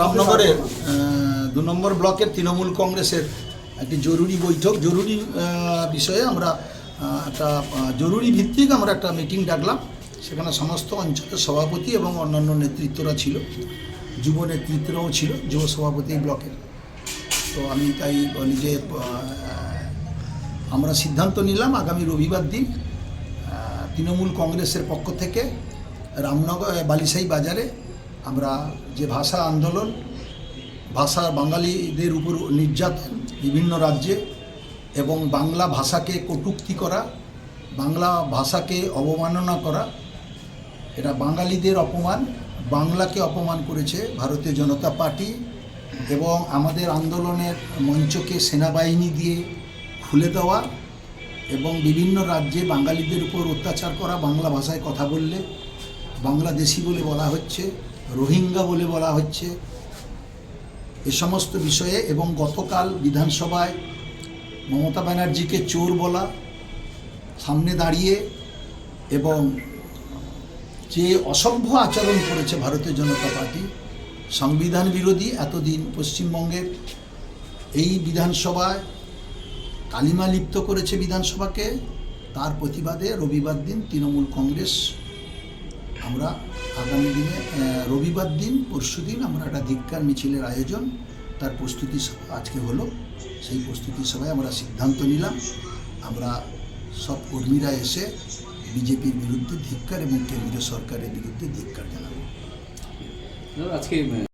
রামনগরের দু নম্বর ব্লকের তৃণমূল কংগ্রেসের একটি জরুরি বৈঠক। জরুরি বিষয়ে আমরা একটা জরুরি ভিত্তিক আমরা একটা মিটিং ডাকলাম। সেখানে সমস্ত অঞ্চলের সভাপতি এবং অন্যান্য নেতৃত্বরা ছিল, যুব নেতৃত্বরাও ছিল, যুব সভাপতি ব্লকের। তো আমি তাই নিজে আমরা সিদ্ধান্ত নিলাম আগামী রবিবার দিন তৃণমূল কংগ্রেসের পক্ষ থেকে রামনগর বালিসাই বাজারে আমরা যে ভাষা আন্দোলন, ভাষা বাঙালিদের উপর নির্যাতন বিভিন্ন রাজ্যে এবং বাংলা ভাষাকে কটূক্তি করা, বাংলা ভাষাকে অবমাননা করা, এটা বাঙালিদের অপমান, বাংলাকে অপমান করেছে ভারতীয় জনতা পার্টি এবং আমাদের আন্দোলনের মঞ্চকে সেনাবাহিনী দিয়ে খুলে দেওয়া এবং বিভিন্ন রাজ্যে বাঙালিদের উপর অত্যাচার করা, বাংলা ভাষায় কথা বললে বাংলাদেশি বলে বলা হচ্ছে। রোহিঙ্গা বলে বলা হচ্ছে। এ সমস্ত বিষয়ে এবং গতকাল বিধানসভায় মমতা ব্যানার্জিকে চোর বলা, সামনে দাঁড়িয়ে এবং যে অসভ্য আচরণ করেছে ভারতীয় জনতা পার্টি, সংবিধান বিরোধী এতদিন পশ্চিমবঙ্গের এই বিধানসভায় কালিমা লিপ্ত করেছে বিধানসভাকে, তার প্রতিবাদে রবিবার দিন তৃণমূল কংগ্রেস আমরা আগামী দিনে রবিবার দিন, পরশু দিন আমরা একটা ধিক্কার মিছিলের আয়োজন। তার প্রস্তুতি আজকে হলো। সেই প্রস্তুতি সভায় আমরা সিদ্ধান্ত নিলাম। আমরা সব কর্মীরা এসে বিজেপির বিরুদ্ধে ধিক্কার এবং কেন্দ্রীয় সরকারের বিরুদ্ধে ধিক্কার জানাব। আজকে